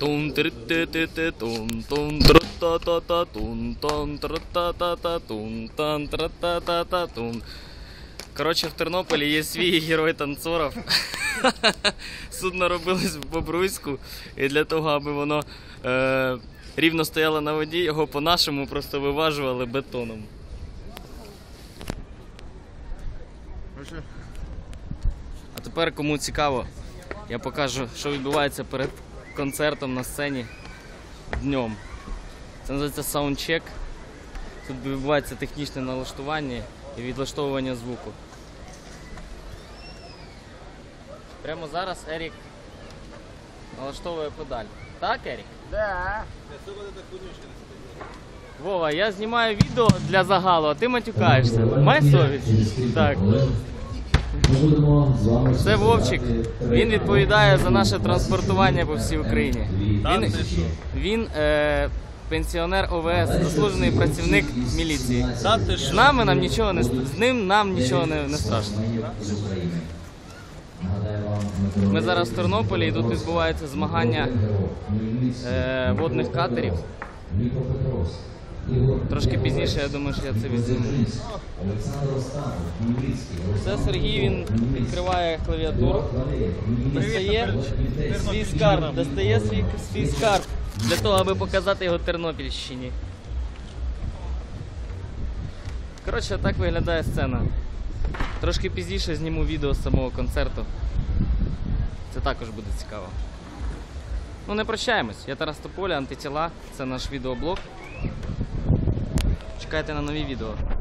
Тун три-ти-ти-ти, тун тун тра-та-та-та, тун тун тра-та-та-та, тун тан тра-та-та-та, тун. Коротше, в Тернополі є свій герой танцоров. Судно робилось в Бобруйську, і для того, аби воно е, рівно стояло на воді, його по-нашому просто виважували бетоном. А тепер, кому цікаво, я покажу, що відбувається перед концертом на сцені днем. Це називається саундчек. Тут відбувається технічне налаштування і відлаштовування звуку. Прямо зараз Ерік налаштовує педаль. Так, Ерік? Да. Вова, я знімаю відео для загалу, а ти матюкаєшся. Май совість. Так. Це Вовчик. Він відповідає за наше транспортування по всій Україні. Він, він е, пенсіонер ОВС, заслужений працівник міліції. З нами нам нічого не з ним нам нічого не, не страшно. Ми зараз в Тернополі і тут відбуваються змагання е, водних катерів. Трошки пізніше, я думаю, що я це відзніму. Це Сергій він відкриває клавіатуру, достає свій скарб, достає свій, свій скарб для того, аби показати його Тернопільщині. Коротше, так виглядає сцена. Трошки пізніше зніму відео з самого концерту. Це також буде цікаво. Ну не прощаємось. Я Тарас Тополя, антитіла. Це наш відеоблог. Чекайте на нові відео.